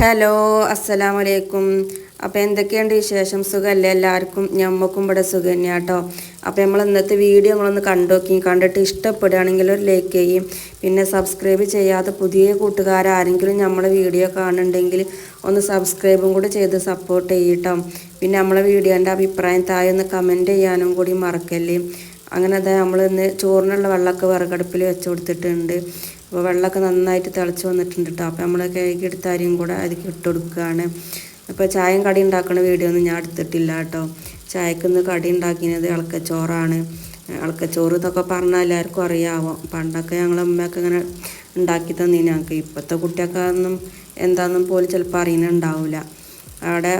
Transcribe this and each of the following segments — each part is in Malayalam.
ഹലോ അസ്സലാമലൈക്കും. അപ്പോൾ എന്തൊക്കെയുണ്ട് വിശേഷം? സുഖമല്ലേ എല്ലാവർക്കും? ഞമ്മക്കും ഇവിടെ സുഖം തന്നെയാണ് കേട്ടോ അപ്പോൾ നമ്മൾ ഇന്നത്തെ വീഡിയോ നിങ്ങളൊന്ന് കണ്ടു നോക്കി. കണ്ടിട്ട് ഇഷ്ടപ്പെടുകയാണെങ്കിൽ ഒരു ലൈക്ക് ചെയ്യും. പിന്നെ സബ്സ്ക്രൈബ് ചെയ്യാത്ത പുതിയ കൂട്ടുകാരാരെങ്കിലും നമ്മളെ വീഡിയോ കാണുന്നുണ്ടെങ്കിൽ ഒന്ന് സബ്സ്ക്രൈബും കൂടി ചെയ്ത് സപ്പോർട്ട് ചെയ്യട്ടോ. പിന്നെ നമ്മളെ വീഡിയോന്റെ അഭിപ്രായം താഴെ ഒന്ന് കമന്റ് ചെയ്യാനും കൂടി മറക്കല്ലേ. അങ്ങനെ അതായത് നമ്മൾ ഇന്ന് ചോറിനുള്ള വെള്ളമൊക്കെ വിറകടുപ്പിൽ വെച്ച് കൊടുത്തിട്ടുണ്ട്. അപ്പോൾ വെള്ളമൊക്കെ നന്നായിട്ട് തിളച്ച് വന്നിട്ടുണ്ട് കേട്ടോ അപ്പോൾ നമ്മൾ കേക്ക് അരിയും കൂടെ അതിലേക്ക് ഇട്ട് കൊടുക്കുകയാണ്. അപ്പോൾ ചായയും കടി ഉണ്ടാക്കുന്ന വീഡിയോ ഒന്നും ഞാൻ എടുത്തിട്ടില്ല കേട്ടോ ചായക്കൊന്ന് കടി ഉണ്ടാക്കിയത് ഇളക്കച്ചോറാണ്. ഇളക്കച്ചോറ് എന്നൊക്കെ പറഞ്ഞാൽ എല്ലാവർക്കും അറിയാമോ പണ്ടൊക്കെ ഞങ്ങളെ അമ്മയൊക്കെ ഇങ്ങനെ ഉണ്ടാക്കി തന്നീ ഞങ്ങൾക്ക് ഇപ്പോഴത്തെ കുട്ടിയൊക്കെ ഒന്നും എന്താണെന്നും പോലും ചിലപ്പോൾ അറിയുന്നുണ്ടാവില്ല അവിടെ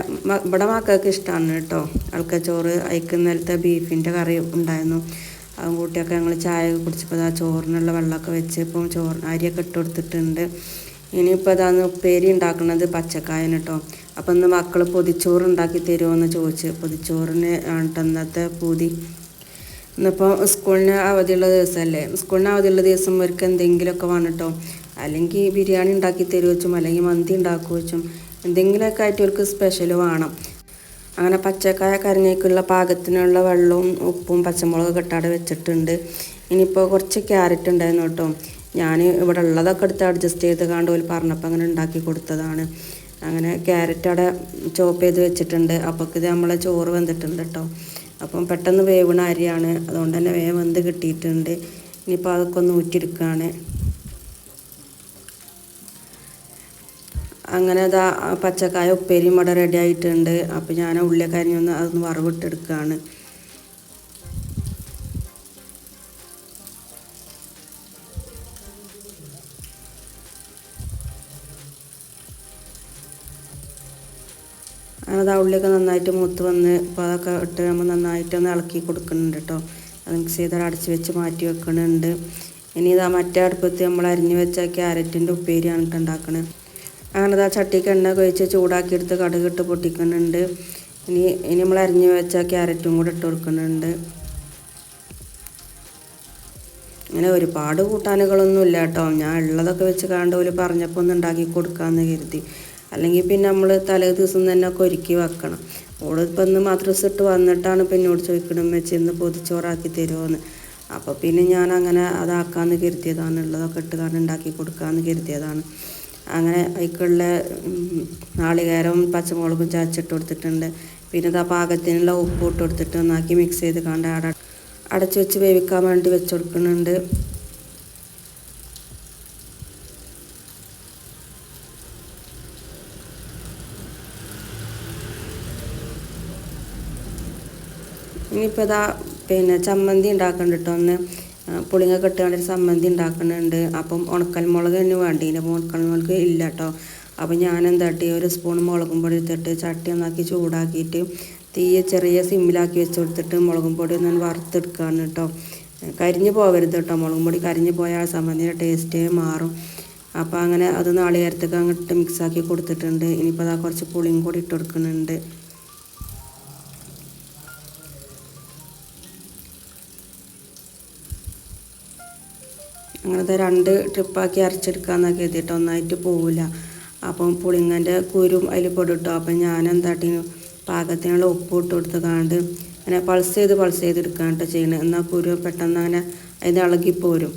ഇവിടെ മക്കൾക്ക് ഇഷ്ടമാണ് കേട്ടോ ഇളക്കച്ചോറ് അയക്കുന്നേരത്തെ ബീഫിന്റെ കറി ഉണ്ടായിരുന്നു. അതും കൂട്ടിയൊക്കെ ഞങ്ങൾ ചായ കുടിച്ചപ്പോൾ ആ ചോറിനുള്ള വെള്ളമൊക്കെ വെച്ച് ഇപ്പം ചോറ് അരിയൊക്കെ ഇട്ട് കൊടുത്തിട്ടുണ്ട്. ഇനിയിപ്പോൾ അതാണ് ഉപ്പേരി ഉണ്ടാക്കുന്നത് പച്ചക്കായന് കേട്ടോ അപ്പം ഇന്ന് മക്കൾ പൊതിച്ചോറ് ഉണ്ടാക്കി തരുമോ എന്ന് ചോദിച്ച്. പൊതിച്ചോറിന് ഇന്നത്തെ പൂതി? ഇന്നിപ്പോൾ സ്കൂളിന് അവധിയുള്ള ദിവസമല്ലേ സ്കൂളിന് അവധിയുള്ള ദിവസം അവർക്ക് എന്തെങ്കിലുമൊക്കെ വേണം അല്ലെങ്കിൽ ബിരിയാണി ഉണ്ടാക്കി തരുവച്ചും അല്ലെങ്കിൽ മന്തി ഉണ്ടാക്കുവച്ചും എന്തെങ്കിലുമൊക്കെ ആയിട്ട് അവർക്ക് സ്പെഷ്യൽ വേണം. അങ്ങനെ പച്ചക്കായ കറിഞ്ഞേക്കുള്ള പാകത്തിനുള്ള വെള്ളവും ഉപ്പും പച്ചമുളകൊക്കെ ഇട്ടാടെ വെച്ചിട്ടുണ്ട്. ഇനിയിപ്പോൾ കുറച്ച് ക്യാരറ്റ് ഉണ്ടായിരുന്നു കേട്ടോ. ഞാൻ ഇവിടെ ഉള്ളതൊക്കെ എടുത്ത് അഡ്ജസ്റ്റ് ചെയ്ത് കാണ്ട് ഒരു പറഞ്ഞപ്പോൾ അങ്ങനെ ഉണ്ടാക്കി കൊടുത്തതാണ്. അങ്ങനെ ക്യാരറ്റ് അവിടെ ചോപ്പ് ചെയ്ത് വെച്ചിട്ടുണ്ട്. അപ്പോൾ ഇത് നമ്മളെ ചോറ് വെന്തിട്ടുണ്ട് കേട്ടോ. അപ്പം പെട്ടെന്ന് വേവണ അരിയാണ്. അതുകൊണ്ട് തന്നെ വേവ് വെന്ത് കിട്ടിയിട്ടുണ്ട്. ഇനിയിപ്പോൾ അതൊക്കെ ഒന്ന് ഊറ്റിയെടുക്കുകയാണ് അങ്ങനെ അതാ പച്ചക്കായ ഉപ്പേരിയും ഇവിടെ റെഡി ആയിട്ടുണ്ട്. അപ്പോൾ ഞാൻ ഉള്ളിയൊക്കെ അരിഞ്ഞൊന്ന് അതൊന്ന് വറവിട്ടെടുക്കുകയാണ് ആ ഉള്ളിയൊക്കെ നന്നായിട്ട് മൂത്ത് വന്ന് അപ്പോൾ അതൊക്കെ ഇട്ട് നമ്മൾ നന്നായിട്ടൊന്ന് ഇളക്കി കൊടുക്കുന്നുണ്ട് കേട്ടോ അത് മിക്സ് ചെയ്ത് അടച്ച് വെച്ച് മാറ്റി വെക്കുന്നുണ്ട് ഇനി ഇതാ മറ്റേ അടുപ്പത്ത് നമ്മൾ അരിഞ്ഞ് വെച്ച ക്യാരറ്റിന്റെ ഉപ്പേരിയാണ് കേട്ടോ ഉണ്ടാക്കണത് അങ്ങനെ ആ ചട്ടിക്ക് എണ്ണ കഴിച്ച് ചൂടാക്കിയെടുത്ത് കടുക് ഇട്ട് പൊട്ടിക്കുന്നുണ്ട്. ഇനി ഇനി നമ്മൾ അരിഞ്ഞ് വെച്ച ക്യാരറ്റും കൂടെ ഇട്ട് കൊടുക്കുന്നുണ്ട്. ഇങ്ങനെ ഒരുപാട് കൂട്ടാനുകളൊന്നും ഇല്ല കേട്ടോ. ഞാൻ ഉള്ളതൊക്കെ വെച്ച് കണ്ട് ഒരു പറഞ്ഞപ്പോൾ ഒന്ന് ഉണ്ടാക്കി കൊടുക്കാമെന്ന് കരുതി. അല്ലെങ്കിൽ പിന്നെ നമ്മൾ തലേ ദിവസം തന്നെ ഒക്കെ ഒരുക്കി വെക്കണം. ഓളിപ്പോൾ ഇന്ന് മദ്രസ ഇട്ട് വന്നിട്ടാണ് പിന്നെ എന്നോട് ചോദിക്കണം വെച്ച് ഇന്ന് പൊതിച്ചോറാക്കി തരുമോയെന്ന് അപ്പോൾ പിന്നെ ഞാൻ അങ്ങനെ അതാക്കാമെന്ന് കരുതിയതാണ്. ഉള്ളതൊക്കെ ഇട്ട് കണ്ട് ഉണ്ടാക്കി കൊടുക്കാമെന്ന് കരുതിയതാണ്. അങ്ങനെ അതിക്കുള്ള നാളികേരവും പച്ചമുളകും ചതച്ചിട്ട് കൊടുത്തിട്ടുണ്ട്. പിന്നെ ഇതാ പാകത്തിനുള്ള ഉപ്പ് ഇട്ട് കൊടുത്തിട്ട് ഒന്നാക്കി മിക്സ് ചെയ്ത് കണ്ട് അട അടച്ച് വെച്ച് വേവിക്കാൻ വേണ്ടി വെച്ച് കൊടുക്കുന്നുണ്ട്. ഇനിയിപ്പോൾ ഇതാ പിന്നെ ചമ്മന്തി ഉണ്ടാക്കണ്ടിട്ടൊന്ന് ഇട്ടുകൊണ്ട് ഒരു ചമ്മന്തി ഉണ്ടാക്കുന്നുണ്ട് അപ്പം ഉണക്കൽ മുളക് തന്നെ വേണ്ടീന് അപ്പോൾ ഉണക്കൽ മുളക് ഇല്ല കേട്ടോ അപ്പം ഞാൻ എന്താട്ടി ഒരു സ്പൂൺ മുളകും പൊടി എടുത്തിട്ട് ചട്ടി ഒന്നാക്കി ചൂടാക്കിയിട്ട് തീയ ചെറിയ സിമ്മിലാക്കി വെച്ച് കൊടുത്തിട്ട് മുളകും പൊടി ഒന്ന് വറുത്തെടുക്കുകയാണ് കേട്ടോ കരിഞ്ഞു പോകരുത് കേട്ടോ മുളകും പൊടി കരിഞ്ഞു പോയാൽ ചമ്മന്തിയുടെ ടേസ്റ്റേ മാറും. അപ്പം അങ്ങനെ അത് നാളികേരത്തേക്ക് അങ്ങോട്ട് മിക്സാക്കി കൊടുത്തിട്ടുണ്ട്. ഇനിയിപ്പോൾ അതാ കുറച്ച് പുളിയും കൂടി ഇട്ട് കൊടുക്കുന്നുണ്ട്. അങ്ങനത്തെ രണ്ട് ട്രിപ്പാക്കി അരച്ചെടുക്കാന്നൊക്കെ എഴുതിയിട്ട് ഒന്നായിട്ട് പോവില്ല അപ്പം പുളിങ്ങന്റെ കുരും അതിൽ പൊടിട്ടു. അപ്പം ഞാൻ എന്താട്ടി പാകത്തിനുള്ള ഉപ്പ് ഇട്ട് കൊടുത്ത് കാണ്ട് അങ്ങനെ പൾസ് ചെയ്ത് പൾസ് ചെയ്ത് കേട്ടോ ചെയ്യണത് എന്നാൽ കുരു പെട്ടെന്ന് അങ്ങനെ അതിന് ഇളകിപ്പോരും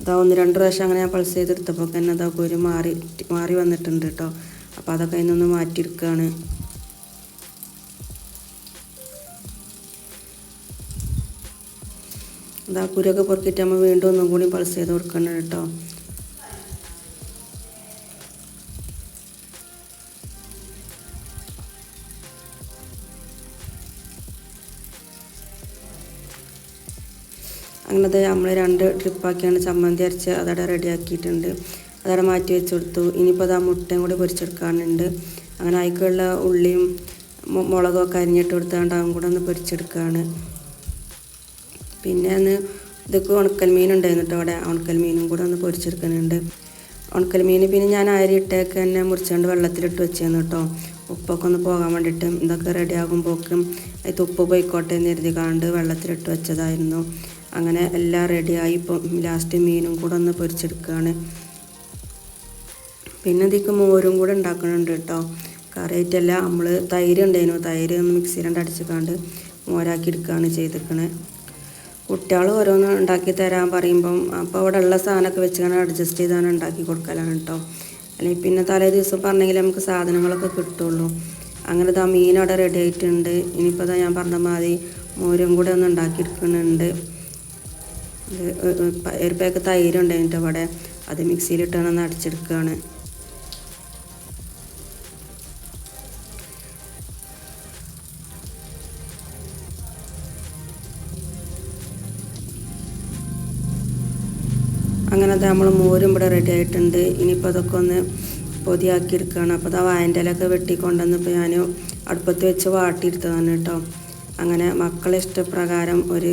ഇതാ ഒന്ന് രണ്ട് പ്രാവശ്യം അങ്ങനെ ഞാൻ പൾസ് ചെയ്തെടുത്തപ്പോൾ തന്നെ അതാ കുരു മാറി മാറി വന്നിട്ടുണ്ട് കേട്ടോ അപ്പോൾ അതൊക്കെ അതിൽ നിന്ന് ഇതാ കുരൊക്കെ പൊറുക്കിയിട്ട് നമ്മൾ വീണ്ടും ഒന്നും കൂടി പൾസ് ചെയ്ത് കൊടുക്കണം കേട്ടോ. അങ്ങനത്തെ നമ്മൾ രണ്ട് ട്രിപ്പാക്കിയാണ് ചമ്മന്തി അരച്ച് അതവിടെ റെഡിയാക്കിയിട്ടുണ്ട് അതവിടെ മാറ്റി വെച്ച് കൊടുത്തു. ഇനിയിപ്പോൾ അത് മുട്ടയും കൂടി പൊരിച്ചെടുക്കാനുണ്ട്. അങ്ങനെ അതിക്കുള്ള ഉള്ളിയും മുളകും മുളകൊക്കെ അരിഞ്ഞിട്ട് കൊടുത്താണ്ട് അതും കൂടെ ഒന്ന് പൊരിച്ചെടുക്കുകയാണ് പിന്നെ അന്ന് ഇതൊക്കെ ഉണക്കൽ മീൻ ഉണ്ടായിരുന്നു കേട്ടോ അവിടെ? ഉണക്കൽ മീനും കൂടെ ഒന്ന് പൊരിച്ചെടുക്കുന്നുണ്ട്. ഉണക്കൽ മീൻ പിന്നെ ഞാൻ അരി ഇട്ടേക്ക് തന്നെ മുറിച്ചുകൊണ്ട് വെള്ളത്തിലിട്ട് വെച്ചിരുന്നു കേട്ടോ. ഉപ്പൊക്കെ ഒന്ന് പോകാൻ വേണ്ടിയിട്ട് ഇതൊക്കെ റെഡി ആകുമ്പോഴേക്കും അതിൽ ഉപ്പ് പോയിക്കോട്ടെ എന്ന് എഴുതി കാണ്ട് വെള്ളത്തിലിട്ട് വെച്ചതായിരുന്നു. അങ്ങനെ എല്ലാം റെഡിയായി ഇപ്പം ലാസ്റ്റ് മീനും കൂടെ ഒന്ന് പൊരിച്ചെടുക്കുകയാണ് പിന്നെ ഇതിക്ക് മോരും കൂടെ ഉണ്ടാക്കുന്നുണ്ട് കേട്ടോ. കറിയായിട്ടല്ല നമ്മൾ തൈര് ഉണ്ടായിരുന്നു. തൈര് ഒന്ന് മിക്സിയിലുണ്ട് അടിച്ചിക്കാണ്ട് മോരാക്കി എടുക്കുകയാണ് ചെയ്തിരിക്കണേ. കുട്ടികൾ ഓരോന്ന് ഉണ്ടാക്കി തരാൻ പറയുമ്പം അപ്പോൾ അവിടെ ഉള്ള സാധനമൊക്കെ വെച്ചാണ് അഡ്ജസ്റ്റ് ചെയ്താണ് ഉണ്ടാക്കി കൊടുക്കലാണ് കേട്ടോ അല്ലെങ്കിൽ പിന്നെ തലേ ദിവസം പറഞ്ഞെങ്കിൽ നമുക്ക് സാധനങ്ങളൊക്കെ കിട്ടുള്ളൂ. അങ്ങനെ ഇതാ മീൻ അവിടെ റെഡി ആയിട്ടുണ്ട്. ഇനിയിപ്പോൾ ഞാൻ പറഞ്ഞ മാതിരി മോരും കൂടെ ഒന്ന് ഉണ്ടാക്കിയെടുക്കുന്നുണ്ട് ഒരു പാക്ക് തൈര് ഉണ്ടായിട്ട് അവിടെ. അത് മിക്സിയിലിട്ടാണ് ഒന്ന് അടിച്ചെടുക്കുകയാണ് അത് നമ്മൾ മോരും ഇവിടെ റെഡി ആയിട്ടുണ്ട്. ഇനിയിപ്പോൾ അതൊക്കെ ഒന്ന് പൊതിയാക്കി എടുക്കുകയാണ് അപ്പോൾ അത് ആ വായന്റെലൊക്കെ വെട്ടിക്കൊണ്ടുവന്നപ്പോൾ ഞാൻ അടുപ്പത്ത് വെച്ച് വാട്ടിയെടുത്തതാണ് കേട്ടോ. അങ്ങനെ മക്കളെ ഇഷ്ടപ്രകാരം ഒരു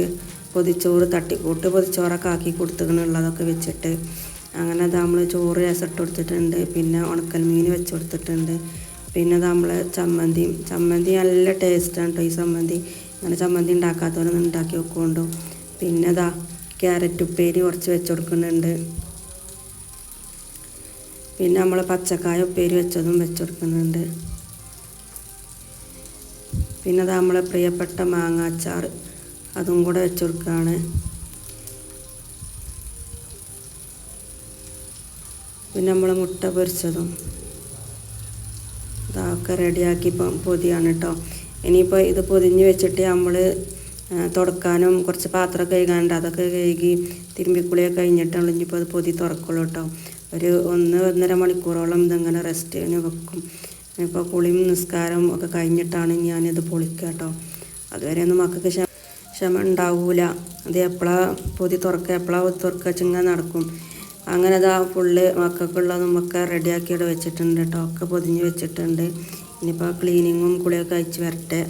പൊതിച്ചോറ് തട്ടിക്കൂട്ട് പൊതിച്ചോറൊക്കെ ആക്കി കൊടുത്തുകൊണ്ടുള്ളതൊക്കെ വെച്ചിട്ട് അങ്ങനെ അത് നമ്മൾ ചോറ് രസിട്ട് കൊടുത്തിട്ടുണ്ട്. പിന്നെ ഉണക്കൽ മീൻ വെച്ച് കൊടുത്തിട്ടുണ്ട്. പിന്നെ അത് നമ്മൾ ചമ്മന്തിയും ചമ്മന്തി നല്ല ടേസ്റ്റാണ് കേട്ടോ ഈ ചമ്മന്തി. അങ്ങനെ ചമ്മന്തി ഉണ്ടാക്കാത്തവരൊന്നും ഉണ്ടാക്കി വെക്കുകൊണ്ടു പിന്നെ ഇതാ ക്യാരറ്റ് ഉപ്പേരി കുറച്ച് വെച്ച് കൊടുക്കുന്നുണ്ട് പിന്നെ നമ്മൾ പച്ചക്കായ ഉപ്പേരി വെച്ചതും വെച്ച് കൊടുക്കുന്നുണ്ട് പിന്നെ അത് നമ്മളെ പ്രിയപ്പെട്ട മാങ്ങാച്ചാർ അതും കൂടെ വെച്ച് കൊടുക്കുകയാണ് പിന്നെ നമ്മൾ മുട്ട പൊരിച്ചതും. ഇതൊക്കെ റെഡിയാക്കി പൊതിയാണ് കേട്ടോ ഇനിയിപ്പോൾ ഇത് പൊതിഞ്ഞ് വെച്ചിട്ട് നമ്മൾ തുടക്കാനും കുറച്ച് പാത്രമൊക്കെ കഴുകാനുണ്ട്. അതൊക്കെ കഴുകി തിരുമ്പിക്കുളിയൊക്കെ കഴിഞ്ഞിട്ടാണ് ഇനിയിപ്പോൾ അത് പൊതി തുറക്കുള്ളൂ കേട്ടോ ഒരു ഒന്ന് ഒന്നര മണിക്കൂറോളം ഇതിങ്ങനെ റെസ്റ്റിന് വെക്കും. ഇപ്പോൾ കുളിയും നിസ്കാരവും ഒക്കെ കഴിഞ്ഞിട്ടാണ് ഞാനിത് പൊളിക്കുക കേട്ടോ അതുവരെ ഒന്നും മക്കൾക്ക് ക്ഷമ ക്ഷമ ഉണ്ടാവൂല. അത് എപ്പോഴാണ് പൊതി തുറക്കുക എപ്പോഴാണ് തുറക്കുക വെച്ചിങ്ങനെ നടക്കും. അങ്ങനെ അതാ ഫുള്ള് മക്കൾക്കുള്ളതും ഒക്കെ റെഡിയാക്കി ഇവിടെ വെച്ചിട്ടുണ്ട് കേട്ടോ ഒക്കെ പൊതിഞ്ഞ് വെച്ചിട്ടുണ്ട്. ഇനിയിപ്പോൾ ക്ലീനിങ്ങും കുളിയൊക്കെ അയച്ച് വരട്ടെ.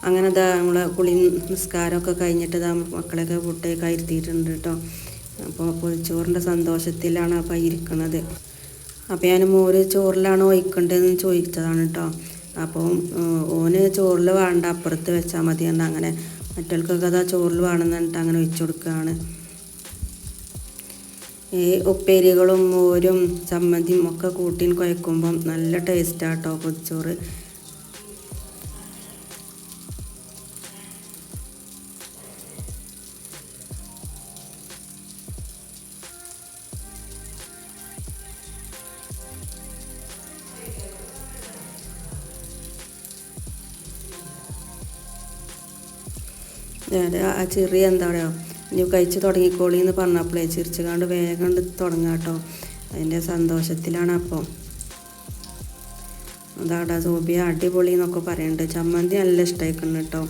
അങ്ങനെ ഇതാ നമ്മൾ കുളി നിസ്കാരമൊക്കെ കഴിഞ്ഞിട്ട് ഇതാ മക്കളെയൊക്കെ ഫുഡൊക്കെ ഇരുത്തിയിട്ടുണ്ട് കേട്ടോ അപ്പോൾ പൊതിച്ചോറിന്റെ സന്തോഷത്തിലാണ് അപ്പോൾ ഇരിക്കുന്നത് അപ്പോൾ ഞാൻ മോര് ചോറിലാണ് ഒഴിക്കേണ്ടതെന്ന് ചോദിച്ചതാണ് കേട്ടോ അപ്പോൾ ഓന് ചോറിൽ വേണ്ട അപ്പുറത്ത് വെച്ചാൽ മതി എന്ന് അങ്ങനെ മറ്റവർക്കൊക്കെ അതാ ചോറിൽ വേണമെന്ന് പറഞ്ഞിട്ട് അങ്ങനെ ഒഴിച്ചു കൊടുക്കുകയാണ് ഈ ഉപ്പേരികളും മോരും ചമ്മന്തിയും ഒക്കെ കൂട്ടിൻ കുഴക്കുമ്പം നല്ല ടേസ്റ്റാട്ടോ പൊതിച്ചോറ്. ആ ചെറിയ എന്താ പറയുക ഇനി കഴിച്ച് തുടങ്ങിക്കോളി എന്ന് പറഞ്ഞപ്പോഴേ ചിരിച്ചുകാണ്ട് വേഗം തുടങ്ങാം കേട്ടോ. അതിന്റെ സന്തോഷത്തിലാണ് അപ്പോൾ. അതാടാ സോബിയ അടിപൊളി എന്നൊക്കെ പറയുന്നുണ്ട് ചമ്മന്തി നല്ല ഇഷ്ടമായിക്കുന്നു കേട്ടോ.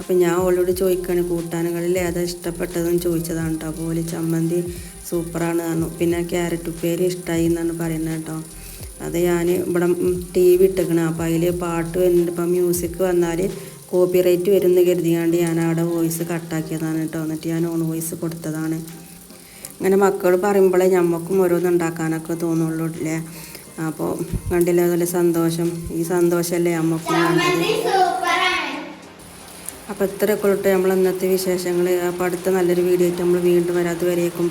അപ്പം ഞാൻ ഓളോട് ചോദിക്കുകയാണ് കൂട്ടാനുകളിൽ ഏതാ ഇഷ്ടപ്പെട്ടതെന്ന് ചോദിച്ചതാണ് കേട്ടോ. അപ്പോൾ ചമ്മന്തി സൂപ്പറാണ് പറഞ്ഞു. പിന്നെ ക്യാരറ്റ് ഉപ്പേരി ഇഷ്ടമായി എന്നാണ് പറയുന്നത് കേട്ടോ. അത് ഞാൻ ഇവിടെ ടി വി ഇട്ടിക്കണം അപ്പോൾ അതിൽ പാട്ട് വരുന്നുണ്ട്. ഇപ്പം മ്യൂസിക് വന്നാൽ കോപ്പി റൈറ്റ് വരുമെന്ന് കരുതിയാണ്ട് ഞാൻ അവിടെ വോയിസ് കട്ടാക്കിയതാണ് കേട്ടോ. എന്നിട്ട് ഞാൻ ഓൺ വോയിസ് കൊടുത്തതാണ്. അങ്ങനെ മക്കൾ പറയുമ്പോഴേ നമുക്കും ഓരോന്നുണ്ടാക്കാനൊക്കെ തോന്നുള്ളൂ ഇല്ലേ അപ്പോൾ കണ്ടില്ലേ അതുപോലെ സന്തോഷം. ഈ സന്തോഷമല്ലേ നമുക്കും വേണ്ടത്. അപ്പോൾ ഇത്രയൊക്കെ ഉള്ളൂ നമ്മൾ ഇന്നത്തെ വിശേഷങ്ങൾ അപ്പോൾ അടുത്ത നല്ലൊരു വീഡിയോ ആയിട്ട് നമ്മൾ വീണ്ടും വരാതെ വരേക്കും